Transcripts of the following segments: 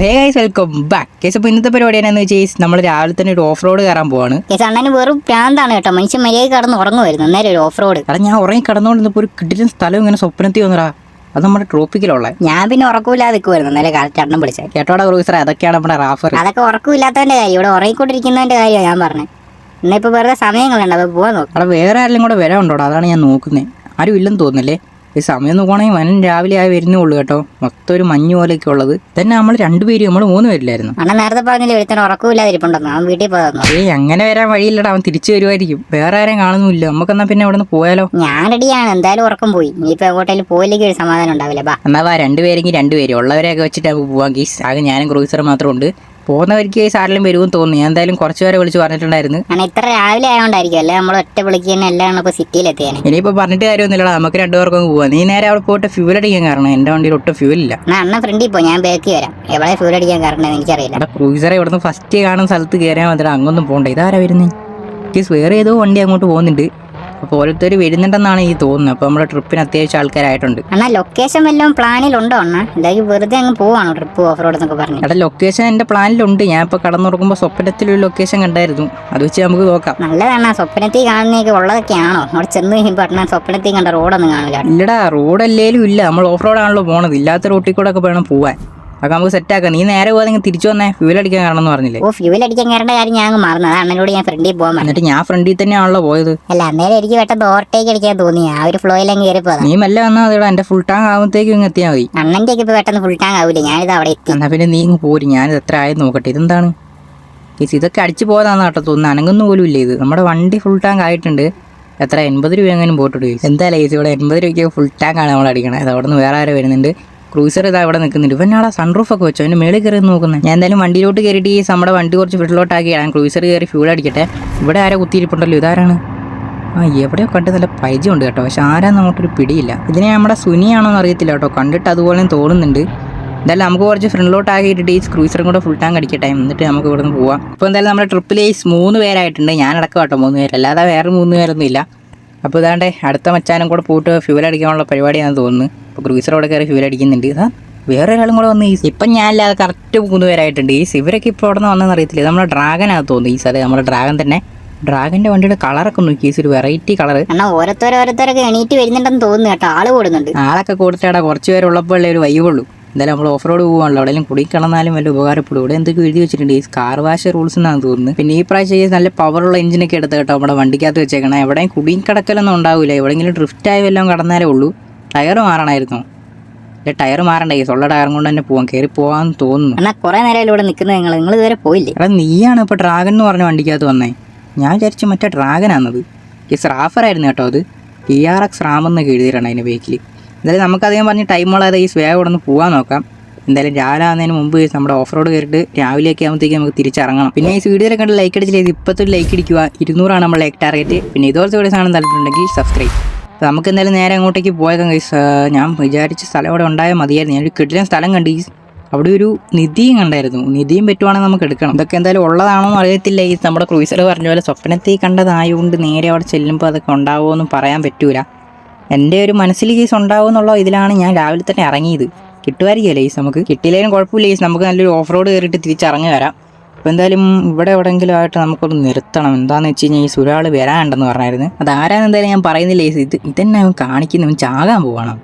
ഹേ guys welcome back കേസ് അപ്പോൾ ഇന്നത്തെ പരിപാടി എന്നാന്ന് വെച്ചാൽ നമ്മൾ രാവിലെ തന്നെ ഒരു ഓഫ് റോഡ് കയറാൻ പോവാണ്. കേസ് അണ്ണന് വെറും പ്രാന്താണ് കേട്ടോ. മനുഷ്യൻ മര്യാദ കടന്ന് ഉറങ്ങുമായിരുന്നു. അന്നേരം ഒരു ഓഫ് റോഡ് എടാ ഞാൻ ഉറങ്ങി കിടന്നുകൊണ്ടിരുന്നപ്പോൾ ഒരു കിട്ടിയ സ്ഥലം ഇങ്ങനെ സ്വപ്നത്തിൽ വന്നടാ അത് നമ്മുടെ ട്രോപ്പിക്കലുള്ള ഞാൻ പിന്നെ ഉറക്കമില്ലാതെ നിൽക്കുമായിരുന്നു അന്നേരം കറക്റ്റ് അണ്ണം വിളിച്ചത് കേട്ടോടാ ക്രൂസർ അതൊക്കെയാണ് നമ്മുടെ റാഫർ. അതൊക്കെ ഉറക്കമില്ലാത്തവന്റെ കാര്യം. ഇവിടെ ഉറങ്ങിക്കൊണ്ടിരിക്കുന്നതിന്റെ കാര്യമാണ് ഞാൻ പറഞ്ഞത് ഇന്നിപ്പോ വെറുതെ സമയങ്ങളുണ്ട്. അപ്പൊ പോവാൻ നോക്കാം. അവിടെ വേറെ ആരെങ്കിലും കൂടെ വരാനുണ്ടോടാ? അതാണ് ഞാൻ നോക്കുന്നത് ആരും ഇല്ലെന്ന് തോന്നുന്നില്ലേ? ഈ സമയം നോക്കുവാണെങ്കിൽ വൻ രാവിലെ ആയി വരുന്നേ ഉള്ളൂ കേട്ടോ. മൊത്തം ഒരു മഞ്ഞ് പോലെയൊക്കെ ഉള്ളത്. തന്നെ നമ്മൾ രണ്ടുപേരും നമ്മൾ മൂന്ന് പേരില്ലായിരുന്നു അണ്ണൻ നേരത്തെ പറഞ്ഞില്ല ഒരുത്തന്നെ ഉറക്കമില്ലാതെ ഇരിപ്പുണ്ടെന്ന്. അവൻ വീട്ടിൽ പോകാന്നു ഏയ് അങ്ങനെ വരാൻ വഴിയില്ലടാ. അവൻ തിരിച്ചു വരുമായിരിക്കും വേറെ ആരെയും കാണുന്നില്ല. നമുക്കെന്നാ പിന്നെ അവിടെ നിന്ന് പോയാലോ? ഞാൻ റെഡിയാണ്. എന്തായാലും ഉറക്കം പോയി. ഇനിയിപ്പോ എങ്ങോട്ടേലും പോയില്ലെങ്കിൽ ഒരു സമാധാനം ഉണ്ടാവില്ല. ബാ. എന്നാ വാ രണ്ടുപേരെങ്കിൽ രണ്ടുപേരും. ഉള്ളവരെയൊക്കെ വെച്ചിട്ട് നമുക്ക് പോവാം ഗീസ്. ആകെ ഞാനും ക്രൂസർ മാത്രമുണ്ട്. പോകുന്നവർക്ക് വരിക്ക് സാറിലും വരുമെന്ന് തോന്നുന്നു. ഞാൻ എന്തായാലും കുറച്ച് പേരെ വിളിച്ച് പറഞ്ഞിട്ടുണ്ടായിരുന്നു. ഇത്ര രാവിലെ ആയതുകൊണ്ടായിരിക്കും. അല്ലെ? നമ്മൾ ഒറ്റ വിളിക്കുന്ന എല്ലാം ഇപ്പൊ സിറ്റിയിൽ എത്തിയേനെ? ഇനിയിപ്പോൾ പറഞ്ഞിട്ട് കാര്യമൊന്നുമില്ല നമുക്ക് രണ്ടുപേർക്കും പോവാം. നീ നേരെ അവിടെ പോയിട്ട് ഫ്യൂൽ അടിക്കാൻ കാരണം. എന്റെ വണ്ടിയിൽ ഒട്ടും ഫ്യൂൽ ഇല്ല. എന്നാ അണ്ണൻ ഫ്രണ്ടിൽ പോ ഞാൻ ബേക്കി വരാം. എവിടെ ഫ്യൂൽ അടിക്കാൻ കാരണം എനിക്കറിയില്ല. എടാ ക്രൂസറെ ഇവിടുന്ന് ഫസ്റ്റ് കാണുന്ന സ്ഥലത്ത് കയറിയാൽ മതി അങ്ങൊന്നും പോകണ്ട ഇതാരാ വരുന്നേ? എനിക്ക് വേറെ ഏതോ വണ്ടി അങ്ങോട്ട് പോകുന്നുണ്ട്. അപ്പോൾ ഓരോരുത്തർ വരുന്നുണ്ടെന്നാണ് ഈ തോന്നുന്നത്. അപ്പോൾ നമ്മുടെ ട്രിപ്പിന് അത്യാവശ്യം ആൾക്കാരായിട്ടുണ്ട്. അണ്ണാ ലൊക്കേഷൻ വല്ലതും പ്ലാനിലുണ്ടോ അണ്ണാ? എന്തായാലും വെറുതെ അങ്ങ് പോവാണോ ട്രിപ്പ് ഓഫ് റോഡ് എന്നൊക്കെ പറഞ്ഞു എടാ ലൊക്കേഷൻ എന്റെ പ്ലാനിലുണ്ട് ഞാൻ ഇപ്പോൾ കടന്നുറങ്ങുമ്പോൾ സ്വപ്നത്തിലൊരു ലൊക്കേഷൻ കണ്ടായിരുന്നു. അത് വെച്ച് നമുക്ക് നോക്കാം. നല്ലതാണ് സ്വപ്നത്തിൽ കാണുന്നതൊക്കെ ഉള്ളതൊക്കെയാണോ? അവിടെ ചെന്ന് കഴിയുമ്പോൾ അണ്ണാ സ്വപ്നത്തിൽ കണ്ട റോഡൊന്നും കാണില്ല ഇല്ലടാ റോഡ് അല്ലേലും ഇല്ല. നമ്മൾ ഓഫ് റോഡാണല്ലോ പോണത്. ഇല്ലാത്ത റോട്ടിൽ കൂടെ ഒക്കെ വേണം പോവാൻ. അതൊക്കെ നമുക്ക് സെറ്റ് ആക്കാം. നീ നേരെ പോകാതെ നിങ്ങൾ തിരിച്ചു വന്നേ. ഫ്യൂൽ അടിക്കാൻ കാരണം എന്ന് പറഞ്ഞില്ലേ? ഓ ഫ്യൂൽ അടിക്കാൻ കയറേണ്ട കാര്യം ഞാൻ അങ്ങ് മറന്നു. അണ്ണൻ അണ്ണനോട് ഞാൻ ഫ്രണ്ടിൽ പോകാൻ എന്നിട്ട് ഞാൻ ഫ്രണ്ടിൽ തന്നെയാണല്ലോ പോയത്. അല്ല അന്നേരം എനിക്ക് പെട്ടെന്ന് ഓവർടേക്ക് അടിക്കാൻ തോന്നി. ആ ഒരു ഫ്ലോയിൽ അങ്ങ് കയറി പോകാം നീ മെല്ലെ വന്നാൽ മതിടാ എന്റെ ഫുൾ ടാങ്ക് ആകുമ്പോഴത്തേക്കും ഇങ്ങ് എത്തിയാൽ മതി. അണ്ണന്റെ ഒക്കെ ഇപ്പൊ പെട്ടെന്ന് ഫുൾ ടാങ്ക് ആവില്ല ഞാനിത് അവിടെ എത്തി. എന്നാ പിന്നെ നീ ഇങ്ങ് പോരി. ഞാനിത് എത്ര ആയെന്ന് നോക്കട്ടെ. ഇതെന്താണ്? കേസ് ഇതൊക്കെ അടിച്ചു പോകാതാന്ന് കേട്ടോ തോന്നുന്നു. അനങ്ങുന്ന പോലും ഇല്ല ഇത്? നമ്മുടെ വണ്ടി ഫുൾ ടാങ്ക് ആയിട്ടുണ്ട്. എത്ര? എൺപത് രൂപ എങ്ങനെ പോയിട്ടുണ്ട് എന്തായാലും കേസ് ഇവിടെ എൺപത് രൂപയ്ക്ക് ഫുൾ ടാങ്ക് ആണ് നമ്മൾ അടിക്കണത് അത് അവിടെ നിന്ന് വേറെ ആരും വരുന്നുണ്ട്. ക്രൂസർ ഇതാ ഇവിടെ നിൽക്കുന്നുണ്ട്. ഇവനാടാ സൺറൂഫ് ഒക്കെ വെച്ചോ? അതിന്റെ മേളിൽ കയറി നോക്കുന്നത് ഞാൻ എന്തായാലും വണ്ടിയിലോട്ട് കയറിയിട്ട് ഈ നമ്മുടെ വണ്ടി കുറച്ച് വീട്ടിലോട്ടാക്കി ഞാൻ ക്രൂസർ കയറി ഫ്യൂൾ അടിക്കട്ടെ. ഇവിടെ ആരെ കുത്തിയിരിപ്പുണ്ടല്ലോ? ഇതാരാണ്? ആ എവിടെയോ കണ്ട് നല്ല പരിചയമുണ്ട് കേട്ടോ. പക്ഷെ ആരാന്ന് അങ്ങോട്ടൊരു പിടിയില്ല. ഇതിനെ നമ്മുടെ സുനിയാണോ എന്ന് അറിയത്തില്ല കേട്ടോ. കണ്ടിട്ട് അതുപോലെ തോന്നുന്നുണ്ട്. എന്തായാലും നമുക്ക് കുറച്ച് ഫ്രണ്ടിലോട്ട് ആക്കിയിട്ട് ഈ ക്രൂസറും കൂടെ ഫുൾ ടാങ്ക് അടിക്കട്ടെ. എന്നിട്ട് നമുക്ക് ഇവിടെ നിന്ന് പോവാം. ഇപ്പോൾ എന്തായാലും നമ്മുടെ ട്രിപ്പിൽ ഈ മൂന്ന് പേരായിട്ടുണ്ട്. ഞാൻ അടക്കം കേട്ടോ മൂന്ന് പേര്. അല്ലാതെ വേറെ മൂന്ന് പേരൊന്നും ഇല്ല അപ്പോൾ ഇതാണ്ട് അടുത്ത മച്ചാനും കൂടെ പോയിട്ട് ഫ്യൂൽ അടിക്കാനുള്ള പരിപാടിയാണെന്ന് തോന്നുന്നു. അപ്പോൾ അവിടെ കയറി ഫ്യൂൽ അടിക്കുന്നുണ്ട്. സാർ വേറെ ഒരാളും കൂടെ വന്ന് ഈ ഇപ്പം ഞാനില്ലാതെ കറക്റ്റ് മൂന്ന് പേരായിട്ടുണ്ട്. ഈ ഇവരൊക്കെ ഇപ്പോൾ അവിടെ നിന്ന് വന്നെന്ന് അറിയത്തില്ല. നമ്മുടെ ഡ്രാഗനാണ് തോന്നുന്നു ഈ സാർ നമ്മുടെ ഡ്രാഗൻ തന്നെ. ഡ്രാഗന്റെ വണ്ടിയുടെ കളറൊക്കെ നോക്കി. ഈ ഒരു വെറൈറ്റി കളർ അണ്ണാ ഓരോരുത്തർ ഓരോരുത്തരൊക്കെ എണീറ്റ് വരുന്നുണ്ടെന്ന് തോന്നുന്നു കേട്ടോ. ആൾ കൂടുന്നുണ്ട്. ആളൊക്കെ കൂടുതലാണ് കുറച്ച് പേരുള്ളപ്പോൾ ഒരു വൈവുള്ളൂ എന്തായാലും നമ്മൾ ഓഫ് റോഡ് പോകുവാണല്ലോ എവിടെയെങ്കിലും കുടി കിടന്നാലും വല്ല ഉപകാരപ്പെടും. ഇവിടെ എന്തൊക്കെ എഴുതി വെച്ചിട്ടുണ്ട്. ഈ കാർ വാഷ് റൂൾസ് എന്നാണ് തോന്നുന്നത്. പിന്നെ ഈ പ്രാവശ്യം ഈ നല്ല പവറുള്ള എഞ്ചിനൊക്കെ എടുത്ത് കേട്ടോ. നമ്മുടെ വണ്ടിക്കകത്ത് വെച്ചേക്കണം. എവിടെയും കുടി കിടക്കലൊന്നും ഉണ്ടാവില്ല എവിടെയെങ്കിലും ഡ്രിഫ്റ്റ് ആയി വല്ലതും കടന്നാലേ ഉള്ളൂ. ടയർ മാറണമായിരുന്നു അല്ലെ ടയർ മാറണ്ടേ. ഈ ഉള്ള ടയറും കൊണ്ട് തന്നെ പോവാം. കയറി പോവാൻ തോന്നുന്നു. എന്നാ കുറെ നേരം ഇവിടെ നിൽക്കുന്നത് നിങ്ങൾ നിങ്ങൾ ഇതുവരെ പോയില്ലേ? എടാ നീയാണ് ഇപ്പോൾ ഡ്രാഗൺ എന്ന് പറഞ്ഞ വണ്ടിക്കകത്ത് വന്നേ. ഞാൻ വിചാരിച്ചു മറ്റേ ഡ്രാഗനാന്നത് ഈ സ്രാഫറായിരുന്നു കേട്ടോ അത്. പി ആർ എക്സ് റാം എന്നൊക്കെ എഴുതിയിട്ടുണ്ട് അതിന്റെ ബേക്കിൽ എന്തായാലും നമുക്കധികം പറഞ്ഞ് ടൈം ഉള്ളത് ഈ സ്വേഗം ഇവിടെ നിന്ന് പോകാൻ നോക്കാം. എന്തായാലും രാവിലെ ആകുന്നതിന് മുമ്പ് നമ്മുടെ ഓഫ് റോഡ് കയറിയിട്ട് രാവിലെയൊക്കെ ആകുമ്പോഴത്തേക്ക് നമുക്ക് തിരിച്ചിറങ്ങണം. പിന്നെ ഈ വീഡിയോയിലൊക്കെ കണ്ട് ലൈക്ക് അടിച്ചില്ല ഇപ്പോഴത്തെ ലൈക്ക് അടിക്കുക ഇരുന്നൂറാണ് നമ്മൾ ലൈക്ക് ടാർഗറ്റ് പിന്നെ ഇതുപോലത്തെ വീഡിയോസ് ആണെന്ന് താല്പര്യമുണ്ടെങ്കിൽ സബ്സ്ക്രൈബ് നമുക്ക് എന്തായാലും നേരെ അങ്ങോട്ടേക്ക് പോയേക്കാം ഗൈസ് ഞാൻ വിചാരിച്ച സ്ഥലം അവിടെ ഉണ്ടായാൽ മതിയായിരുന്നു. ഞാനൊരു കിട്ടിയ സ്ഥലം കണ്ടു അവിടെ ഒരു നിധിയും കണ്ടായിരുന്നു. നിധിയും പറ്റുവാണെങ്കിൽ നമുക്ക് എടുക്കണം. ഇതൊക്കെ എന്തായാലും ഉള്ളതാണോ എന്ന് അറിയത്തില്ല. ഈ നമ്മുടെ ക്രൂസർ പറഞ്ഞ പോലെ സ്വപ്നത്തിൽ കണ്ടതായതുകൊണ്ട് നേരെ അവിടെ ചെല്ലുമ്പോൾ അതൊക്കെ ഉണ്ടാവുമോ പറയാൻ പറ്റൂല. എന്റെ ഒരു മനസ്സിൽ കേസ് ഉണ്ടാവുമെന്നുള്ള ഇതിലാണ് ഞാൻ രാവിലെ തന്നെ ഇറങ്ങിയത്. കിട്ടുമായിരിക്കുമല്ലേ ഈ നമുക്ക് കിട്ടിയില്ലെങ്കിലും കുഴപ്പമില്ല ഈ നമുക്ക് നല്ലൊരു ഓഫ് റോഡ് കയറിയിട്ട് തിരിച്ചിറങ്ങി വരാം. അപ്പോൾ എന്തായാലും ഇവിടെ എവിടെയെങ്കിലും ആയിട്ട് നമുക്കൊന്ന് നിർത്തണം. എന്താണെന്ന് വെച്ച് കഴിഞ്ഞാൽ ഈ സുരാൾ വരാനുണ്ടെന്ന് പറഞ്ഞായിരുന്നു. അത് ആരാന്ന് എന്തായാലും ഞാൻ പറയുന്നില്ല ഈ ഇത് ഇതന്നെ അവൻ കാണിക്കുന്നു. അവൻ ചാകാൻ പോകണം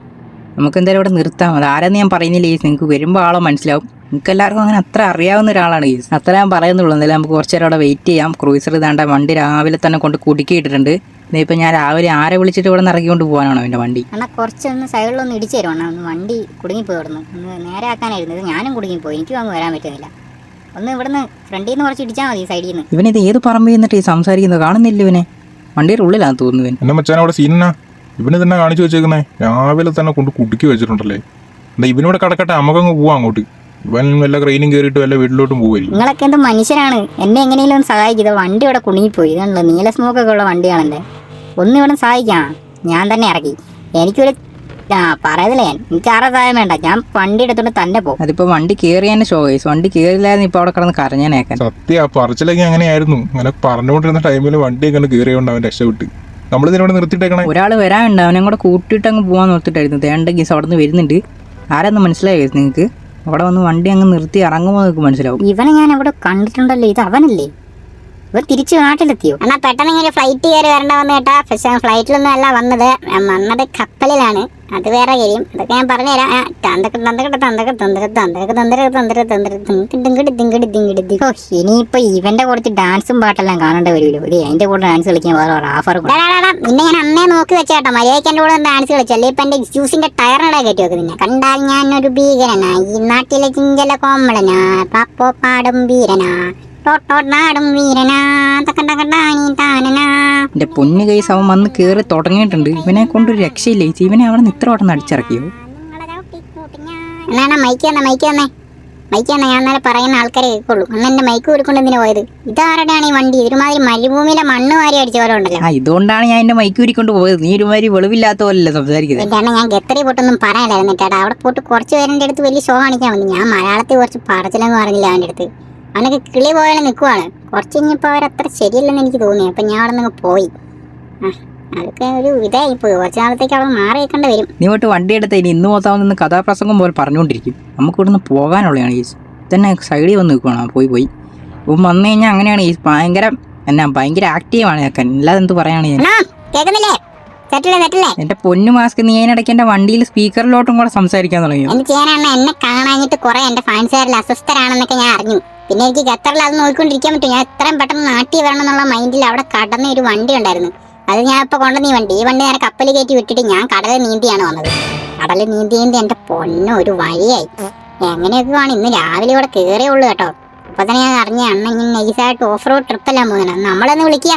നമുക്ക് എന്തായാലും ഇവിടെ നിർത്താം. അത് ആരാന്ന് ഞാൻ പറയുന്നില്ല ഈ നിങ്ങൾക്ക് വരുമ്പോൾ ആളോ മനസ്സിലാവും. നിങ്ങൾക്ക് എല്ലാവർക്കും അങ്ങനെ അത്ര അറിയാവുന്ന ഒരാളാണ് ഈ അത്ര ഞാൻ പറയുന്നുള്ളൂ. എന്തായാലും നമുക്ക് കുറച്ച് നേരം അവിടെ വെയിറ്റ് ചെയ്യാം. ക്രൂസർ ഇതാണ്ട വണ്ടി രാവിലെ തന്നെ കൊണ്ട് കുടുക്കിയിട്ടിട്ടുണ്ട് ഇതിപ്പോൾ ഞാൻ രാവിലെ ആരെ വിളിച്ചിട്ട് ഇവിടെ നിന്ന് ഇറക്കിക്കൊണ്ട് പോകാനാണോ എന്റെ വണ്ടി? എന്നാൽ കുറച്ചൊന്ന് സൈഡിലൊന്ന് ഇടിച്ചു തരുവാണോ വണ്ടി കുടുങ്ങിപ്പോയി ഒന്ന് നേരെ ആക്കാനായിരുന്നു. ഞാനും കുടുങ്ങിപ്പോയി. എനിക്കും അങ്ങ് വരാൻ പറ്റുന്നില്ല. ഒന്ന് ഇവിടുന്ന് ഫ്രണ്ടിൽ നിന്ന് കുറച്ച് ഇടിച്ചാൽ മതി സൈഡിൽ നിന്ന് ഇത് ഏത് പറമ്പിൽ നിന്നിട്ട് ഈ സംസാരിക്കുന്നത് കാണുന്നില്ല ഇവനെ. വണ്ടിയുടെ ഉള്ളിലാന്ന് തോന്നുന്നു ഇവൻ. എന്നെ മച്ചാൻ അവിടെ സീനാ ഇവന് തന്നെ കാണിച്ചു വെച്ചേക്കുന്നേ. രാവിലെ തന്നെ കൊണ്ട് കുടുക്കി വെച്ചിട്ടുണ്ടല്ലേ. എന്താ ഇവനിവിടെ കിടക്കട്ടെ നമുക്കങ്ങ് പോവാം അങ്ങോട്ട്. ഇവൻ വല്ല ക്രെയിനും കയറിയിട്ട് വല്ല വീട്ടിലോട്ടും പോവില്ല നിങ്ങളൊക്കെ എന്ത് മനുഷ്യരാണ്. എന്നെ എങ്ങനെയെങ്കിലും ഒന്ന് സഹായിക്കുക വണ്ടി ഇവിടെ കുണുങ്ങിപ്പോയി ഇതാണല്ലോ നീല സ്മോക്കൊക്കെ ഉള്ള വണ്ടിയാണല്ലേ. ഒന്ന് ഇവിടെ സഹായിക്കാം. ഞാൻ തന്നെ ഇറക്കി എനിക്കൊരു ആ പറയുന്നില്ല ഞാൻ. എനിക്ക് ആരുടെ സഹായം വേണ്ട. ഞാൻ വണ്ടി എടുത്തോണ്ട് തന്നെ പോകും. അതിപ്പോൾ വണ്ടി കയറിയതിന്റെ ഷോ കേസ് വണ്ടി കയറില്ലായിരുന്നു ഇപ്പൊ അവിടെ കിടന്ന് കരഞ്ഞേനേക്കാൻ. സത്യ പറച്ചിലൊക്കെ അങ്ങനെയായിരുന്നു. അങ്ങനെ പറഞ്ഞുകൊണ്ടിരുന്ന ടൈമിൽ വണ്ടി അങ്ങനെ കയറിയോണ്ട് അവൻ രക്ഷപ്പെട്ട്. നമ്മളിതിനോട് നിർത്തിയിട്ടേക്കണേ. ഒരാൾ വരാനുണ്ട്. അവനെ കൂടെ കൂട്ടിയിട്ട് അങ്ങ് പോകാൻ നിർത്തിട്ടായിരുന്നു തേണ്ട ഗീസ് അവിടെ നിന്ന് വരുന്നുണ്ട്. ആരാന്ന് മനസ്സിലായോ നിങ്ങൾക്ക് അവിടെ വന്ന് വണ്ടി അങ്ങ് നിർത്തി ഇറങ്ങുമ്പോൾ നിങ്ങൾക്ക് മനസ്സിലാവും. ഇവനെ ഞാൻ അവിടെ കണ്ടിട്ടുണ്ടല്ലോ. ഇത് അവനല്ലേ? ഇവൻ തിരിച്ചു നാട്ടിലെത്തിയോ? എന്നാ പെട്ടെന്ന് ഇങ്ങനെ ഫ്ലൈറ്റ് കയറി വരണ്ട വന്ന് കേട്ടാ. പക്ഷെ ഫ്ലൈറ്റിലൊന്നും അല്ല വന്നത്. ഞാൻ വന്നത് കപ്പലിലാണ്. അത് വേറെ കാര്യം. അതൊക്കെ ഞാൻ പറഞ്ഞുതരാം. തന്തക്ക് തന്തക്കെ തന്തക്കെ തന്തക്ക് തന്തക്ക് തന്തര തന്തര തന്തര തിങ്ക് തിങ്കിടി തിങ്കിടി തിങ്കിടി തിങ്ക്. ഓ ഇനിയിപ്പോ ഇവന്റെ കുറച്ച് ഡാൻസും പാട്ടെല്ലാം കാണേണ്ട വരുമല്ലോ ഇത് അതിന്റെ കൂടെ ഡാൻസ് കളിക്കാൻ വേറെ ഒരു ഓഫർ നിന്നെ ഞാൻ അന്നേ നോക്കി വെച്ചേട്ടോ. മര്യാദയ്ക്ക് എന്റെ കൂടെ ഡാൻസ് കളിച്ചല്ലേ ഇപ്പൊ എന്റെ ജ്യൂസിന്റെ ടയറിനിടെ കയറ്റി വെക്കും നിന്നെ. കണ്ടാൽ ഒരു ഭീകരനാ ഈ നാട്ടിലെ ചിഞ്ചല കോമളനാ. പാപ്പോ പാടും വീരനാ. വീരനാ. താനനാ. എന്റെ പൊന്നു കൈസ് അവൻ വന്ന് കേറി തുടങ്ങിയിട്ടുണ്ട്. ഇവനെ കൊണ്ട് രക്ഷയില്ല? ചേച്ചി ഇവനെ അവിടെ നിന്ന് ഇത്ര വട്ടം അടിച്ചിറക്കിയോ എന്നാണ് മൈക്ക് തന്നെ മൈക്ക് തന്നെ മൈക്ക് തന്നെ ഞാൻ ഇന്നലെ പറയുന്ന ആൾക്കാരെ കേൾക്കുള്ളൂ. അന്ന് എന്റെ മൈക്ക് കൊടുക്കൊണ്ട് എന്തിനാ പോയത്? ഇതാരുടെയാണ് ഈ വണ്ടി? ഒരുമാതിരി മരുഭൂമിയിലെ മണ്ണ് വാരി അടിച്ച പോലെ ഉണ്ടല്ലോ. ആ ഇതുകൊണ്ടാണ് ഞാൻ എന്റെ മൈക്ക് ഉരിക്കൊണ്ട് പോയത്. നീ ഒരുമാതിരി വെളിവില്ലാത്ത പോലല്ലേ സംസാരിക്കുന്നത് എന്റെ ഞാൻ ഗത്തറി പൊട്ടൊന്നും പറയാനായിരുന്നു ചേട്ടാ അവിടെ പോട്ട് കുറച്ച് പേരുടെ അടുത്ത് വലിയ ഷോ കാണിക്കാൻ വന്നു. ഞാൻ മലയാളത്തിൽ കുറച്ച് പറച്ചിലൊന്നും പറഞ്ഞില്ല അവന്റെ അടുത്ത്. അവനൊക്കെ കിളി പോലെ നിൽക്കുവാണ് കുറച്ച് കഴിഞ്ഞപ്പോൾ അവരത്ര ശരിയല്ലെന്ന് എനിക്ക് തോന്നി. അപ്പം ഞാൻ അവിടെ നിന്ന് പോയി. അതൊക്കെ ഒരു ഇതായി പോയി കുറച്ച് നാളത്തേക്ക് അവൾ മാറി വെക്കേണ്ടി വരും. നീ പോയിട്ട് വണ്ടി എടുത്ത ഇനി ഇന്ന് മൊത്തം നിന്ന് കഥാപ്രസംഗം പോലെ പറഞ്ഞുകൊണ്ടിരിക്കും. നമുക്ക് ഇവിടുന്ന് പോകാനുള്ളതാണ് ഈ തന്നെ സൈഡിൽ വന്ന് നിൽക്കുകയാണ് പോയി പോയി. ഇപ്പം വന്നു കഴിഞ്ഞാൽ അങ്ങനെയാണ് ഈ ഭയങ്കര എന്നാ ഭയങ്കര ആക്റ്റീവാണ് ഞാൻ അല്ലാതെ എന്ത് പറയാണ് ഞാൻ? കേൾക്കുന്നില്ലേ സെറ്റില്ലേ പൊന്നു മാസ്ക് നീ അതിനിടയ്ക്ക് എന്റെ വണ്ടിയിൽ സ്പീക്കറിലോട്ടും കൂടെ സംസാരിക്കാൻ തുടങ്ങി എന്നെ കാണാഞ്ഞിട്ട് കുറെ എന്റെ ഫാൻസുകാരിൽ അസ്വസ്ഥരാണെന്നൊക്കെ ഞാൻ അറിഞ്ഞു. പിന്നെ എനിക്ക് ഖത്തറിൽ അത് നോക്കിക്കൊണ്ടിരിക്കാൻ പറ്റും. ഞാൻ എത്രയും പെട്ടെന്ന് നാട്ടിൽ വരണം എന്നുള്ള മൈൻഡിൽ അവിടെ കടന്ന ഒരു വണ്ടി ഉണ്ടായിരുന്നു. അത് ഞാൻ ഇപ്പോൾ കൊണ്ടുവന്ന ഈ വണ്ടി. ഈ വണ്ടി ഞാൻ കപ്പലിൽ കയറ്റി വിട്ടിട്ട് ഞാൻ കടലിൽ നീന്തിയാണ് വന്നത്. കടലിൽ നീന്തി നീന്തി എന്റെ പൊന്ന ഒരു വഴിയായി. എങ്ങനെയൊക്കെ ആണ് ഇന്ന് രാവിലെ ഇവിടെ കയറിയേ ഉള്ളൂ കേട്ടോ. അപ്പോൾ തന്നെ ഞാൻ അറിഞ്ഞ അണ്ണ ഇങ്ങനെ നൈസായിട്ട് ഓഫ് റോഡ് ട്രിപ്പ് എല്ലാം പോകുന്നത് നമ്മളൊന്ന് വിളിക്കുക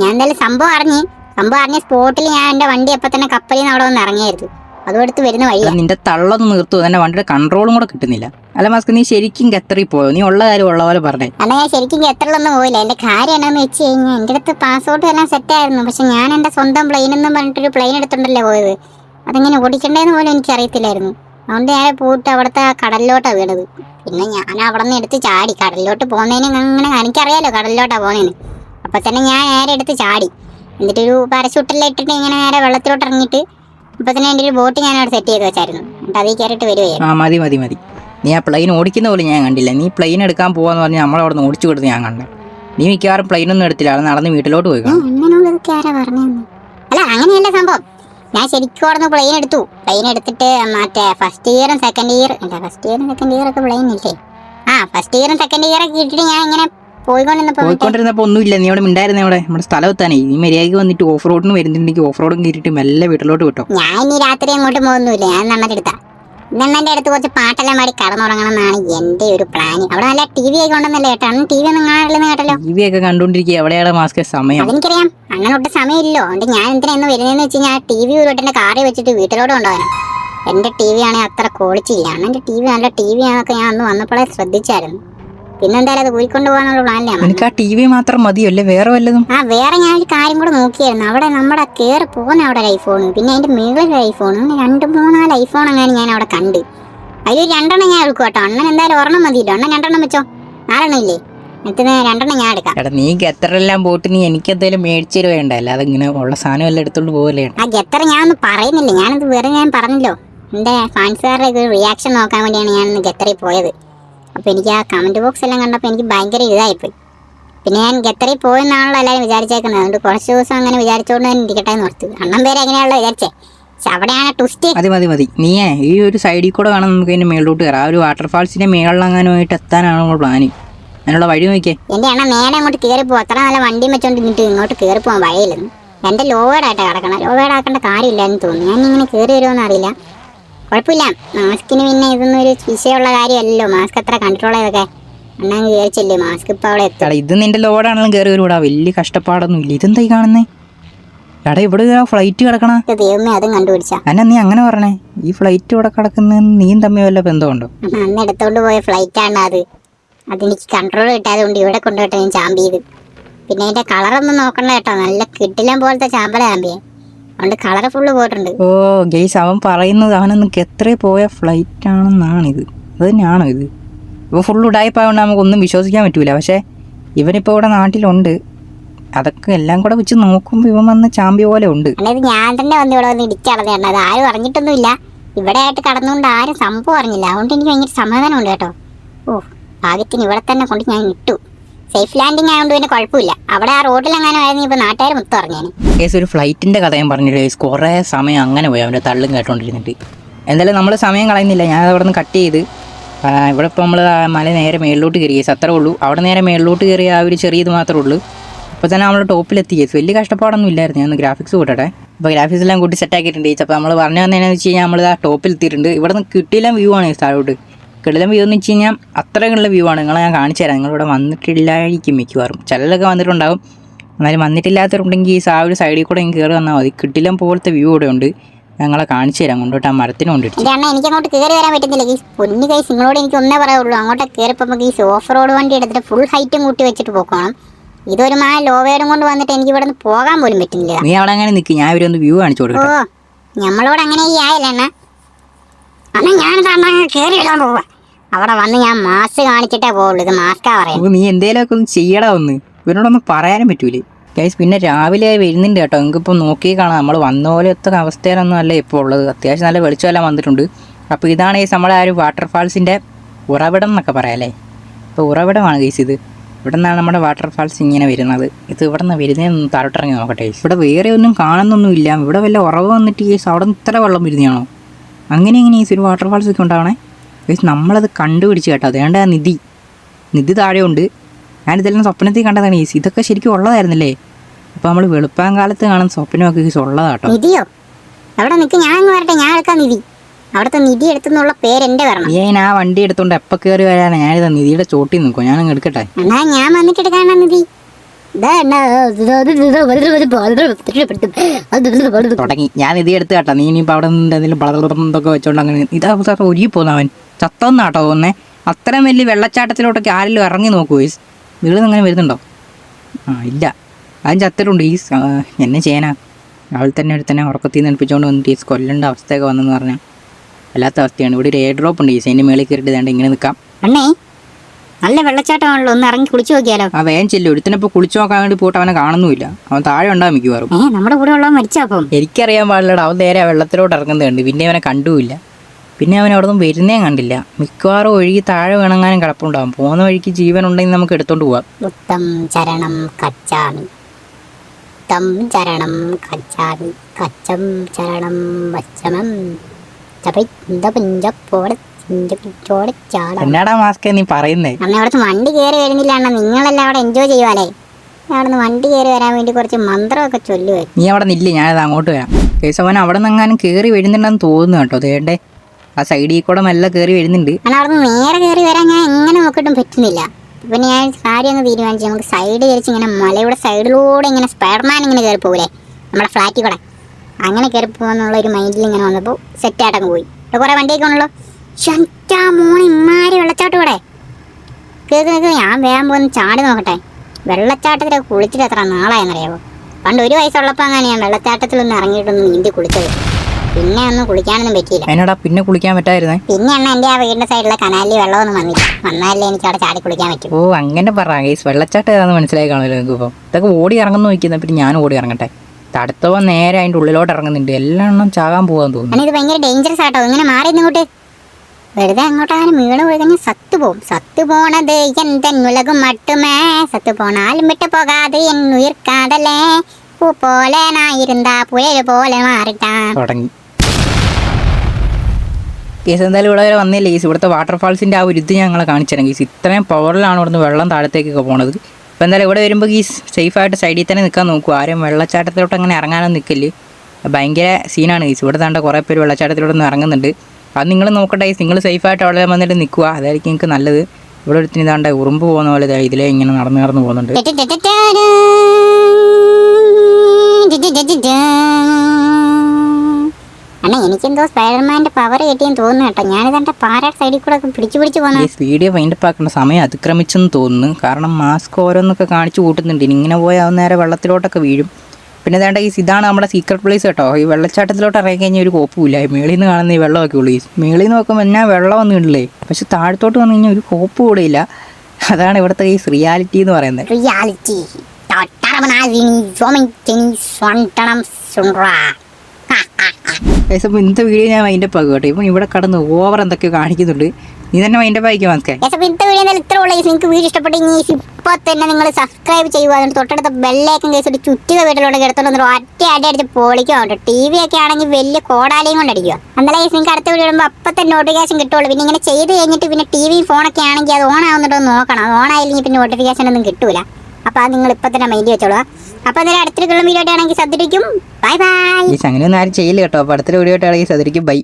ഞാൻ എന്തായാലും സംഭവം അറിഞ്ഞ് സംഭവം അറിഞ്ഞ സ്പോട്ടിൽ ഞാൻ എന്റെ വണ്ടി അപ്പം തന്നെ കപ്പലിൽ നിന്ന് അവിടെ വന്ന് ഇറങ്ങിയായിരുന്നു. അതും എടുത്ത് വരുന്ന വഴി നിന്റെ തള്ളൊന്നും നിർത്തു. തന്നെ വണ്ടിയുടെ കൺട്രോളും കൂടെ കിട്ടുന്നില്ല. അല്ല മാസ്ക് നീ ശരിക്കും ഖത്തറിൽ പോയോ? നീ ഉള്ള കാര്യം ഉള്ള പോലെ പറഞ്ഞേ. അല്ല ഞാൻ ശരിക്കും ഖത്തറിലൊന്നും പോയില്ല എന്റെ കാര്യം എന്നാന്ന് വെച്ച് കഴിഞ്ഞാൽ എന്റെ അടുത്ത് പാസ്വേർഡ് എല്ലാം സെറ്റ് ആയിരുന്നു. പക്ഷെ ഞാൻ എന്റെ സ്വന്തം പ്ലെയിൻ എന്ന് പറഞ്ഞിട്ടൊരു പ്ലെയിൻ എടുത്തോണ്ടല്ലേ പോയത്. അതെങ്ങനെ ഓടിക്കണ്ടേന്ന് പോലും എനിക്ക് അറിയത്തില്ലായിരുന്നു അതുകൊണ്ട് ഞാൻ പോയിട്ട് അവിടുത്തെ ആ കടലിലോട്ടാണ് വീണത്. പിന്നെ ഞാൻ അവിടെ നിന്ന് എടുത്ത് ചാടി. കടലിലോട്ട് പോകുന്നതിന് അങ്ങനെ എനിക്കറിയാലോ കടലിലോട്ടാ പോകുന്നതിന് അപ്പൊ തന്നെ ഞാൻ നേരെ എടുത്ത് ചാടി. എന്നിട്ടൊരു പാരഷൂട്ടെല്ലാം ഇട്ടിട്ട് ഇങ്ങനെ നേരെ വെള്ളത്തിലോട്ട് ഇറങ്ങിയിട്ട് അപ്പൊ തന്നെ എന്റെ ഒരു ബോട്ട് ഞാൻ അവിടെ സെറ്റ് ചെയ്ത് വെച്ചായിരുന്നു. എന്നിട്ട് അതിൽ വരുവായിരുന്നു ആ മതി മതി മതി. നീ ആ പ്ലെയിൻ ഓടിക്കുന്ന പോലും ഞാൻ കണ്ടില്ല. നീ പ്ലെയിൻ എടുക്കാൻ പോവാന്ന് പറഞ്ഞ് നമ്മളവിടെ നിന്ന് ഓടിച്ചു കൊടുത്ത് ഞാൻ കണ്ടേ. നീ മിക്കവാറും പ്ലെയിനൊന്നും എടുത്തില്ല. അത് നടന്ന് വീട്ടിലോട്ട് പോയി കാണും. അങ്ങനെയുള്ളതൊക്കെ ആരാ പറഞ്ഞതെന്ന് അല്ല അങ്ങനെയല്ല സംഭവം. ഞാൻ ശരിക്കും അവിടെ നിന്ന് പ്ലെയിൻ എടുത്തു. പ്ലെയിൻ എടുത്തിട്ട് മറ്റേ ഫസ്റ്റ് ഇയറും സെക്കൻഡ് ഇയർ എന്താ ഫസ്റ്റ് ഇയറും സെക്കൻഡ് ഇയർ ഒക്കെ പ്ലെയിൻ ഇല്ലേ? ആ ഫസ്റ്റ് ഇയറും സെക്കൻഡ് ഇയർ ഒക്കെ ഇട്ടിട്ട് ഞാൻ ഇങ്ങനെ പോയിക്കൊണ്ടിരുന്നപ്പോ ഒന്നുമില്ല. നീ അവിടെ ഉണ്ടായിരുന്നേ അവിടെ. നമ്മുടെ സ്ഥലം എത്താനേ. നീ മര്യാദയ്ക്ക് വന്നിട്ട് ഓഫ് റോഡിന് വരുന്നുണ്ടെങ്കിൽ ഓഫ് റോഡും കയറിയിട്ട് മെല്ലെ വീട്ടിലോട്ട് വിട്ടോ. ഞാൻ ഇനി രാത്രി അങ്ങോട്ട് പോകുന്നില്ല ഞാൻ നമ്മുടെ അടുത്താ. നിങ്ങളുടെ അടുത്ത് കുറച്ച് പാട്ടെല്ലാം പാടി കടന്നുറങ്ങണം എന്നാണ് എന്റെ ഒരു പ്ലാൻ അവിടെ നല്ല ടി വി ഒക്കെ ഉണ്ടെന്നല്ലേ കേട്ടോ? ടി വി ഒന്നും കാണാറില്ലെന്ന് കേട്ടല്ലോ. ടി വി ഒക്കെ കണ്ടോണ്ടിരിക്കുക. എവിടെയാണ് മാസ്ക്? സമയം. അതെനിക്കറിയാം. അങ്ങനെ ഒട്ടും സമയമില്ലോ അതുകൊണ്ട് ഞാൻ എന്തിനാ ഇന്ന് വരുന്നതെന്ന് വെച്ച് കഴിഞ്ഞാൽ ടി വി ഒരു എന്റെ കാറിൽ വെച്ചിട്ട് വീട്ടിലോട്ട് കൊണ്ടുപോകാനാ എന്റെ ടി വി ആണെങ്കിൽ അത്ര ക്വാളിറ്റി ഇല്ല. അണ്ണന്റെ ടി വി നല്ല ടി വി ആണെന്നൊക്കെ ഞാൻ അന്ന് വന്നപ്പോഴേ ശ്രദ്ധിച്ചായിരുന്നു. പിന്നെന്തായാലും അത് ഊരിക്കൊണ്ട് പോകാനുള്ള പ്ലാനിലാണ് നിനക്ക് ആ ടി വി മാത്രം മതിയല്ലേ? വേറെ വല്ലതും? ആ വേറെ ഞാൻ ഒരു കാര്യം കൂടെ നോക്കിയായിരുന്നു. അവിടെ നമ്മുടെ കയറി പോകുന്ന അവിടെ ഒരു ഐഫോൺ പിന്നെ അതിന്റെ മുകളിൽ ഐഫോൺ അങ്ങനെ രണ്ട് മൂന്നാൽ ഐഫോൺ അങ്ങനെ ഞാൻ അവിടെ കണ്ട്. അതിൽ രണ്ടെണ്ണം ഞാൻ എടുക്കും കേട്ടോ. അണ്ണൻ എന്തായാലും ഒരെണ്ണം മതിയല്ലോ. അണ്ണൻ രണ്ടെണ്ണം വെച്ചോ. നാലെണ്ണം ഇല്ലേ? ഞാൻ രണ്ടെണ്ണം ഞാൻ എടുക്കാം. എടാ നീ ഖത്തറെല്ലാം പോയിട്ട് നീ എനിക്ക് എന്തെങ്കിലും മേടിച്ചു തരുവേണ്ട അല്ലാതെ ഇങ്ങനെ ഉള്ള സാധനം എല്ലാം എടുത്തോണ്ട് പോകല്ലേ ആ ഗത്തർ ഒന്നും പറയുന്നില്ല. ഞാനത് വെറുതെ ഞാൻ പറഞ്ഞല്ലോ. എന്റെ ഫാൻസുകാരുടെ ഒരു റിയാക്ഷൻ നോക്കാൻ വേണ്ടിയാണ് ഞാൻ ഗത്തറിൽ പോയത്. അപ്പോൾ എനിക്ക് ആ കമന്റ് ബോക്സ് എല്ലാം കണ്ടപ്പോൾ എനിക്ക് ഭയങ്കര ഇതായിപ്പോയി. പിന്നെ ഞാൻ ഗത്തറിൽ പോയെന്നാണല്ലോ എല്ലാവരും വിചാരിച്ചേക്കുന്നത് അതുകൊണ്ട് കുറച്ച് ദിവസം അങ്ങനെ വിചാരിച്ചുകൊണ്ട് തന്നെ ഇരിക്കട്ടെ എന്ന് ഓർത്തു. അണ്ണം പേര് എങ്ങനെയാണല്ലോ വിചാരിച്ചേ. പക്ഷെ അവിടെയാണ് ട്വിസ്റ്റ് മതി മതി മതി. നീയേ ഈ ഒരു സൈഡിൽ കൂടെ വേണം നമുക്ക് അതിന്റെ മേളിലോട്ട് കയറാം ആ ഒരു വാട്ടർഫാൾസിന്റെ മേളിലങ്ങാനുമായിട്ട് എത്താനാണ് നമ്മൾ പ്ലാന് അതിനുള്ള വഴി നോക്കിയേ. എന്റെ അണ്ണ നേരെ അങ്ങോട്ട് കയറി പോകും അത്ര നല്ല വണ്ടിയും വെച്ചോണ്ട് നിന്നിട്ട് ഇങ്ങോട്ട് കയറി പോകാൻ വഴിയില്ലെന്ന്. എന്റെ ലോവേഡായിട്ടാണ് കിടക്കണം. ലോവേഡ് കാര്യമില്ല എന്ന് തോന്നുന്നു. ഞാൻ ഇങ്ങനെ കയറി വരുമോ അറിയില്ല. കുഴപ്പമില്ല. മാസ്കിന് പിന്നെ ഇതൊന്നും ഒരു വിഷയമുള്ള കാര്യമല്ലല്ലോ. മാസ്ക് അത്ര കൺട്രോൾ ചെയ്തൊക്കെ. അണ്ണാൻ കയറിച്ചല്ലേ മാസ്ക് ഇപ്പം അവിടെ എത്താ. ഇത് നിന്റെ ലോഡാണെങ്കിലും കയറി വരൂടാ വലിയ കഷ്ടപ്പാടൊന്നും ഇല്ല ഇതെന്തായി കാണുന്നേ? എടാ ഇവിടെ ഫ്ലൈറ്റ് കിടക്കണ. ദൈവമേ അതും കണ്ടുപിടിച്ചാ. എന്നാ നീ അങ്ങനെ പറഞ്ഞേ. ഈ ഫ്ലൈറ്റ് ഇവിടെ കിടക്കുന്ന നീയും തമ്മിൽ വല്ല ബന്ധമുണ്ടോ? അന്ന് എടുത്തോണ്ട് പോയ ഫ്ലൈറ്റ് ആണ് അത്. അതെനിക്ക് കൺട്രോൾ കിട്ടാതെ കൊണ്ട് ഇവിടെ കൊണ്ടുപോയിട്ട് ഞാൻ ചാമ്പ് ചെയ്ത്. പിന്നെ അതിന്റെ കളറൊന്നും നോക്കണ്ട കേട്ടോ. നല്ല കിട്ടിലം പോലത്തെ ചാമ്പല ചാമ്പിയെ. അതുകൊണ്ട് ഫുള്ള് പോയിട്ടുണ്ട്. ഓ ഗെയ്സ് അവൻ പറയുന്നത് അവനൊന്ന് എത്ര പോയ ഫ്ലൈറ്റ് ആണെന്നാണിത്. അത് തന്നെയാണോ ഇത്? ഇപ്പോൾ ഫുൾ ഉടായ്പായതുകൊണ്ട് നമുക്കൊന്നും വിശ്വസിക്കാൻ പറ്റൂല. പക്ഷേ ഇവനിപ്പോൾ ഇവിടെ നാട്ടിലുണ്ട്. അതൊക്കെ എല്ലാം കൂടെ വെച്ച് നോക്കുമ്പോൾ ഇവൻ വന്ന് ചാമ്പ്യ പോലെ ഉണ്ട്. ഞാൻ തന്നെ വന്ന് ഇവിടെ വന്ന് ഇടിച്ചളഞ്ഞാണ് അത് ആരും അറിഞ്ഞിട്ടൊന്നുമില്ല. ഇവിടെ ആയിട്ട് കടന്നുകൊണ്ട് ആരും സംഭവം അറിഞ്ഞില്ല. അതുകൊണ്ട് എനിക്ക് ഭയങ്കര സമാധാനമുണ്ട് കേട്ടോ. ഓ ഭാഗ്യത്തിന് ഇവിടെ തന്നെ കൊണ്ട് ഞാൻ ഇട്ടു. സേഫ് ലാൻഡിങ് ആയതുകൊണ്ട് പിന്നെ കുഴപ്പമില്ല. അവിടെ ആ റോഡിൽ അങ്ങനെ ആയിരുന്നു ഇപ്പൊ നാട്ടുകാർ മൊത്തം അറിഞ്ഞേനെ കേസ് ഒരു ഫ്ലൈറ്റിന്റെ കഥ ഞാൻ പറഞ്ഞിട്ട് കേസ് കുറേ സമയം അങ്ങനെ പോയി അവന്റെ തള്ളും കേട്ടോണ്ടിരുന്നിട്ട്. എന്തായാലും നമ്മൾ സമയം കളയുന്നില്ല. ഞാൻ അവിടെ നിന്ന് കട്ട് ചെയ്ത് ഇവിടെ ഇപ്പോൾ നമ്മൾ മല നേരെ മേളിലോട്ട് കയറി. കേസ് അത്രേ ഉള്ളൂ. അവിടെ നേരെ മേളിലോട്ട് കയറി ആ ഒരു ചെറിയത് മാത്രമേ ഉള്ളൂ. അപ്പോൾ തന്നെ നമ്മൾ ടോപ്പിലെത്തി. കേസ് വലിയ കഷ്ടപ്പാടൊന്നും ഇല്ലായിരുന്നു. ഞാൻ ഗ്രാഫിക്സ് കൂട്ടട്ടെ അപ്പോൾ ഗ്രാഫിക്സ് എല്ലാം കൂട്ടി സെറ്റ് ആക്കിയിട്ടുണ്ട്. അപ്പോൾ നമ്മൾ പറഞ്ഞു വന്നതെന്ന് വെച്ച് കഴിഞ്ഞാൽ നമ്മൾ ആ ടോപ്പിൽ എത്തിയിട്ടുണ്ട് ഇവിടെ നിന്ന് കിട്ടിയില്ല വ്യൂ ആണ് താഴോട്ട് കിടിലം വ്യൂ എന്ന് വെച്ച് കഴിഞ്ഞാൽ അത്രയുള്ള വ്യൂ ആണ്. നിങ്ങളെ ഞാൻ കാണിച്ചു തരാം. നിങ്ങളിവിടെ വന്നിട്ടില്ലായിരിക്കും മിക്കവാറും. ചിലരൊക്കെ വന്നിട്ടുണ്ടാകും എന്നാലും വന്നിട്ടില്ലാത്തവരുണ്ടെങ്കിൽ ഈ ആ ഒരു സൈഡിൽ കൂടെ ഞാൻ കയറി വന്നാൽ മതി. കിട്ടിലം പോലത്തെ വ്യൂ ഇവിടെ ഉണ്ട്. ഞങ്ങളെ കാണിച്ചു തരാം. കൊണ്ടോട്ട് ആ മരത്തിന് കൊണ്ടിട്ട് അണ്ണ എനിക്ക് അങ്ങോട്ട് കയറി വരാൻ പറ്റുന്നില്ല ഈ പൊന്നു കൈസ് നിങ്ങളോട് എനിക്ക് ഒന്നേ പറയുള്ളൂ അങ്ങോട്ട് കയറിപ്പോ നമുക്ക് ഈ ഓഫ് റോഡ് വണ്ടി എടുത്തിട്ട് ഫുൾ ഹൈറ്റും കൂട്ടി വെച്ചിട്ട് പോക്കണം. ഇതൊരു മാ ലോവേഡും കൊണ്ട് വന്നിട്ട് എനിക്ക് ഇവിടെ നിന്ന് പോകാൻ പോലും പറ്റുന്നില്ല നീ അവിടെ അങ്ങനെ നിൽക്കും ഞാൻ ഇവരൊന്ന് വ്യൂ കാണിച്ചു ഓ കൊടുക്കട്ടെ നമ്മളോട് അങ്ങനെ ഈ ആയില്ല അണ്ണ? ഞാൻ അണ്ണ കയറി ഇടാൻ പോവാ. അവിടെ വന്ന് ഞാൻ മാസ്ക് കാണിച്ചിട്ടേ പോവുള്ളൂ. ഇത് മാസ്കാ പറയാം നീ എന്തേലൊക്കെ ഒന്ന് ചെയ്യടാ ഒന്ന്. ഇവരോടൊന്നും പറയാനും പറ്റൂലേ. ഗൈസ് പിന്നെ രാവിലെ വരുന്നുണ്ട് കേട്ടോ. നിങ്ങൾക്കിപ്പോൾ നോക്കി കാണാം. നമ്മൾ വന്ന പോലത്തെ അവസ്ഥയിലൊന്നും അല്ല ഇപ്പോൾ ഉള്ളത്. അത്യാവശ്യം നല്ല വെളിച്ചമെല്ലാം വന്നിട്ടുണ്ട്. അപ്പോൾ ഇതാണ് ഈ നമ്മളെ ആ ഒരു വാട്ടർഫാൾസിന്റെ ഉറവിടം എന്നൊക്കെ പറയാം അല്ലേ? അപ്പോൾ ഉറവിടമാണ് ഗൈസ് ഇത്. ഇവിടെ നിന്നാണ് നമ്മുടെ വാട്ടർഫാൾസ് ഇങ്ങനെ വരുന്നത്. ഇത് ഇവിടെ നിന്ന് വരുന്നതെന്ന് താഴോട്ടിറങ്ങി നോക്കട്ടെ. ഇവിടെ വേറെ ഒന്നും കാണുന്നൊന്നും ഇല്ല. ഇവിടെ വല്ല ഉറവ് വന്നിട്ട് ഗൈസ് അവിടെ നിന്ന് ഇത്ര വെള്ളം വരുന്നതാണോ? അങ്ങനെ എങ്ങനെ ഈ ഒരു വാട്ടർഫാൾസ് ഒക്കെ ഉണ്ടാവണേ. നമ്മളത് കണ്ടുപിടിച്ച് കേട്ടോ അതേണ്ട വേണ്ട നിധി നിധി താഴെയുണ്ട് ഞാനിതെല്ലാം സ്വപ്നത്തിൽ കണ്ടതാണ് ഈസ് ഇതൊക്കെ ശരിക്കും ഉള്ളതായിരുന്നല്ലേ അപ്പോൾ നമ്മൾ വെളുപ്പാൻ കാലത്ത് കാണുന്ന സ്വപ്നമൊക്കെ ഈസ് ഉള്ളതാട്ടോ നിധിയോ അവിടെ നിൽക്ക് ഞാൻ അങ്ങ് വരട്ടെ ഞാൻ എടുക്കാം നിധി അവിടുത്തെ നിധി എടുത്തെന്നുള്ള പേര് എന്റെ വരണം ഏ ഞാൻ വണ്ടി എടുത്തോണ്ട് എപ്പ കയറി വരാനാണ് ഞാനിത് നിധിയുടെ ചോട്ടിൽ നിൽക്കും ഞാനങ്ങ് എടുക്കട്ടെ എന്നാ ഞാൻ വന്നിട്ട് എടുക്കാനാ നിധി തുടങ്ങി ഞാൻ നിധി എടുത്ത് കേട്ടോ നീ ഇനിയിപ്പോ അവിടെ എന്തെങ്കിലും വളർന്നൊക്കെ വെച്ചോണ്ട് അങ്ങനെ ഇതാ ഒരുങ്ങി പോന്നവൻ അവൻ ചത്തൊന്നാട്ടോ തോന്നേ അത്രയും വലിയ വെള്ളച്ചാട്ടത്തിലോട്ടൊക്കെ ആരെങ്കിലും ഇറങ്ങി നോക്കൂ ഈസ് വീട് അങ്ങനെ വരുന്നുണ്ടോ? ആ ഇല്ല. അതും ചത്തിട്ടുണ്ട്. ഈസ് എന്നെ ചെയ്യാനാ രാവിലെ തന്നെ ഒരു തന്നെ ഉറക്കത്തിൽ നിന്ന് എടുപ്പിച്ചുകൊണ്ട് വന്നിട്ട് ഈസ് കൊല്ലേണ്ട അവസ്ഥയൊക്കെ വന്നെന്ന് പറഞ്ഞാൽ വല്ലാത്ത അവസ്ഥയാണ്. ഇവിടെ ഒരു എയർ ഡ്രോപ്പ് ഉണ്ട് ഈസ് അതിന്റെ മേളിൽ കയറിയിട്ട് വേണ്ട ഇങ്ങനെ നിൽക്കാം അണ്ണേ നല്ല വെള്ളച്ചാട്ടമാണല്ലോ. ഒന്ന് ഇറങ്ങി കുളിച്ചു നോക്കിയാലോ? ആ വേഗം ചെല്ലു. ഒരുത്തിനിപ്പോൾ കുളിച്ചു നോക്കാൻ വേണ്ടി പോയിട്ട് അവനെ കാണുന്നുമില്ല. അവൻ താഴെ ഉണ്ടാവും മിക്കവാറും. നമ്മുടെ കൂടെ ഉള്ളവൻ മരിച്ചപ്പം എനിക്കറിയാൻ പാടില്ലടാ. അവൻ നേരെ വെള്ളത്തിലോട്ട് ഇറങ്ങുന്നുണ്ട് പിന്നെ അവനെ കണ്ടുമില്ല. പിന്നെ അവൻ അവിടെ നിന്ന് വരുന്നേ കണ്ടില്ല. മിക്കവാറും ഒഴുകി താഴെ വേണമെങ്ങാനും കിടപ്പുണ്ടാവും. പോകുന്ന വഴിക്ക് ജീവൻ ഉണ്ടെങ്കിൽ നമുക്ക് എടുത്തോണ്ട് പോവാം. ഉത്തം ചരണം കച്ചാമി. ഉത്തം ചരണം കച്ചാമി. കച്ചം ചരണം വച്ചമം. എന്നാടാ മാസ്ക് നീ പറയുന്നേ? അന്ന് അവിടുത്തെ വണ്ടി കയറി വരുന്നില്ല നിങ്ങളെല്ലാം അവിടെ എൻജോയ് ചെയ്യുവാലേ. അവിടുന്ന് വണ്ടി കയറി വരാൻ വേണ്ടി കുറച്ച് മന്ത്രമൊക്കെ ചൊല്ലുവേ. നീ അവിടെ നില്ല ഞാനത് അങ്ങോട്ട് വരാം. കേസവൻ അവിടെ നിന്ന് എങ്ങാനും കയറി വരുന്നുണ്ടെന്ന് തോന്നുന്നു കേട്ടോ. അതേണ്ടേ ആ സൈഡിൽ കൂടെ മെല്ലെ കയറി വരുന്നുണ്ട്. നേരെ കയറി വരാൻ ഞാൻ എങ്ങനെ നോക്കിയിട്ടും പറ്റുന്നില്ല. പിന്നെ ഞാൻ കാര്യം അങ്ങ് തീരുമാനിച്ചു നമുക്ക് സൈഡ് തിരിച്ച് ഇങ്ങനെ മലയുടെ സൈഡിലൂടെ ഇങ്ങനെ സ്പൈഡർമാൻ ഇങ്ങനെ കയറി പോകൂലേ? നമ്മുടെ ഫ്ലാറ്റിൽ കൂടെ. അങ്ങനെ കയറി പോകാന്നുള്ള ഒരു മൈൻഡിൽ ഇങ്ങനെ വന്നപ്പോൾ സെറ്റ് സെറ്റായിട്ടങ്ങ് പോയി. ഇവിടെ കുറേ വണ്ടിയൊക്കെ ഉള്ളൂ ഷന്റാ മോണി ഇമ്മാരി വെള്ളച്ചാട്ടം ഇവിടെ. കേക്ക് ഞാൻ വേഗം പോയി ചാടി നോക്കട്ടെ. വെള്ളച്ചാട്ടത്തിലൊക്കെ കുളിച്ചിട്ട് എത്ര നാളായെന്നറിയാവോ? പണ്ട് ഒരു വയസ്സുള്ളപ്പോൾ അങ്ങനെ ഞാൻ വെള്ളച്ചാട്ടത്തിലൊന്ന് ഇറങ്ങിയിട്ടൊന്ന് നീന്തി കുളിച്ചത്. പിന്നെ ഒന്നും കുളിക്കാനൊന്നും പറ്റിയില്ല. അതിനടാ പിന്നെ കുളിക്കാൻ പറ്റായിരുന്നേ പിന്നെ അണ്ണ എന്റെ ആ വീടിന്റെ സൈഡിലെ കനാലിൽ വെള്ളമൊന്നും വന്നില്ല. വന്നാലേ എനിക്ക് അവിടെ ചാടി കുളിക്കാൻ പറ്റും. ഓ അങ്ങനെ പറ. കേസ് വെള്ളച്ചാട്ടം ഏതാണെന്ന് മനസ്സിലായി കാണുമല്ലോ നിങ്ങൾക്ക് ഇപ്പോൾ ഇതൊക്കെ ഓടി ഇറങ്ങുന്നു നോക്കിയെന്നാ പിന്നെ ഞാൻ ഓടി ഇറങ്ങട്ടെ. തടുത്തവൻ നേരെ അതിന്റെ ഉള്ളിലോട്ട് ഇറങ്ങുന്നുണ്ട്. എല്ലാം എണ്ണം ചാകാൻ പോകാൻ തോന്നുന്നു. ഇത് ഭയങ്കര ഡേഞ്ചറസ് ആട്ടോ. ഇങ്ങനെ മാറി ഇങ്ങോട്ട്. വെറുതെ അങ്ങോട്ടാണ് വീണ് പോയി കഴിഞ്ഞാൽ സത്ത് പോവും. സത്ത് പോണത് എന്തൻ മുളകും മട്ടുമേ. സത്ത് പോണാലും വിട്ടു പോകാതെ എന്നുയർക്കാതല്ലേ. പൂ പോലെ നായിരുന്ന പുഴ പോലെ മാറിട്ടാ. തുടങ്ങി. കേസ് എന്തായാലും ഇവിടെ വരെ വന്നില്ലേ. കേസ് ഇവിടുത്തെ വാട്ടർഫാൾസിന്റെ ആ ഒരു ഇത് ഞങ്ങളെ കാണിച്ചു തരാം കേസ് ഇത്രയും പവറിലാണ് ഇവിടുന്ന് വെള്ളം താഴത്തേക്കൊക്കെ പോണത്. അപ്പോൾ എന്തായാലും ഇവിടെ വരുമ്പോൾ ഈ സേഫായിട്ട് സൈഡിൽ തന്നെ നിൽക്കാൻ നോക്കുക ആരും വെള്ളച്ചാട്ടത്തിലോട്ട് അങ്ങനെ ഇറങ്ങാനൊന്നും നിൽക്കില്ല ഭയങ്കര സീനാണ് കേസ് ഇവിടെ താണ്ട കുറേ പേര് വെള്ളച്ചാട്ടത്തിലോട്ട് ഒന്ന് ഇറങ്ങുന്നുണ്ട്. അത് നിങ്ങൾ നോക്കട്ടെ. കേസ് നിങ്ങൾ സേഫായിട്ട് അവിടെ വന്നിട്ട് നിൽക്കുക അതായിരിക്കും നിങ്ങൾക്ക് നല്ലത്. ഇവിടെ ഒരുത്തിന് ഇതാണ്ട് ഉറുമ്പ് പോകുന്ന പോലെ ഇതിലേ ഇങ്ങനെ നടന്നു നടന്നു പോകുന്നുണ്ട്. അണ്ണ എനിക്കെന്തോ സ്പൈഡർമാന്റെ പവർ കിട്ടിയെന്ന് തോന്നുന്നു കേട്ടോ. ഞാനിത് എന്റെ പാറയുടെ സൈഡിൽ കൂടെ ഒക്കെ പിടിച്ചു പിടിച്ചു പോകുന്നത് ഈ വീഡിയോ വൈൻഡപ്പ് ആക്കേണ്ട സമയം അതിക്രമിച്ചെന്ന് തോന്നുന്നു. കാരണം മാസ്ക് ഓരോന്നൊക്കെ കാണിച്ചു കൂട്ടുന്നുണ്ട്. ഇനി ഇങ്ങനെ പോയാൽ നേരെ വെള്ളത്തിലോട്ടൊക്കെ വീഴും. പിന്നെ വേണ്ട ഈ ഇതാണ് നമ്മുടെ സീക്രട്ട് പ്ലേസ് കേട്ടോ. ഈ വെള്ളച്ചാട്ടത്തിലോട്ട് ഇറങ്ങി കഴിഞ്ഞാൽ ഒരു കോപ്പുമില്ല. ഈ മേളിൽ നിന്ന് കാണുന്ന ഈ വെള്ളമൊക്കെ ഉള്ളൂ. ഈ മേളിൽ നിന്ന് നോക്കുമ്പോൾ എന്നാ വെള്ളമൊന്നും ഇല്ലേ പക്ഷെ താഴത്തോട്ട് വന്നു കഴിഞ്ഞാൽ ഒരു കോപ്പ് കൂടെ ഇല്ല. അതാണ് ഇവിടുത്തെ ഈ റിയാലിറ്റി എന്ന് പറയുന്നത്. റിയാലിറ്റി സ്വണ്ടണം സുണ്ട്ര ഗൈസ് അപ്പോൾ ഇന്നത്തെ വീഡിയോ ഞാൻ അപ്പ് ആക്കും കേട്ടോ ഇപ്പം ഇവിടെ കടന്ന് ഓവർ എന്തൊക്കെയോ കാണിക്കുന്നുണ്ട്. നീ തന്നെ മൈൻഡ് അപ്പ് ആക്കിയോ മാസ്കേ. യെസ് അപ്പോൾ ഇന്നത്തെ വീഡിയോ എന്തായാലും ഇത്ര ഉള്ള. നിങ്ങൾക്ക് വീഡിയോ ഇഷ്ടപ്പെട്ടെങ്കിൽ ഇപ്പോൾ തന്നെ നിങ്ങൾ സബ്സ്ക്രൈബ് ചെയ്യുക. എന്നിട്ട് തൊട്ടടുത്ത ബെല്ലേക്കും കേസ് ഒരു ചുറ്റുക വീട്ടിലോട്ട് എടുത്തോണ്ട് വന്നിട്ട് ഒറ്റ അടി അടിച്ച് പൊളിക്കുക കേട്ടോ ടി വി ഒക്കെ ആണെങ്കിൽ വലിയ കോടാലയും കൊണ്ട് അടിക്കുക. എന്നാലും നിങ്ങൾക്ക് അടുത്ത വീഡിയോ വരുമ്പോൾ അപ്പം തന്നെ നോട്ടിഫിക്കേഷൻ കിട്ടുള്ളൂ. പിന്നെ ഇങ്ങനെ ചെയ്ത് കഴിഞ്ഞിട്ട് പിന്നെ ടി വി ഫോണൊക്കെ ആണെങ്കിൽ അത് ഓൺ ആവുന്നുണ്ടോ നോക്കണം. അത് ഓൺ ആയില്ലെങ്കിൽ പിന്നെ നോട്ടിഫിക്കേഷൻ ഒന്നും കിട്ടൂല. അപ്പോൾ അത് നിങ്ങൾ ഇപ്പം തന്നെ മൈൻഡ് വെച്ചോളൂ അപ്പോൾ അതിന് അടുത്തൊരു വീഡിയോ ആണെങ്കിൽ ശ്രദ്ധിക്കും ബൈ ബൈ. ഈ അങ്ങനെയൊന്നും ആരും ചെയ്യില്ല കേട്ടോ. അപ്പോൾ അടുത്തൊരു വീഡിയോ ആണെങ്കിൽ ശ്രദ്ധിക്കും ബൈ.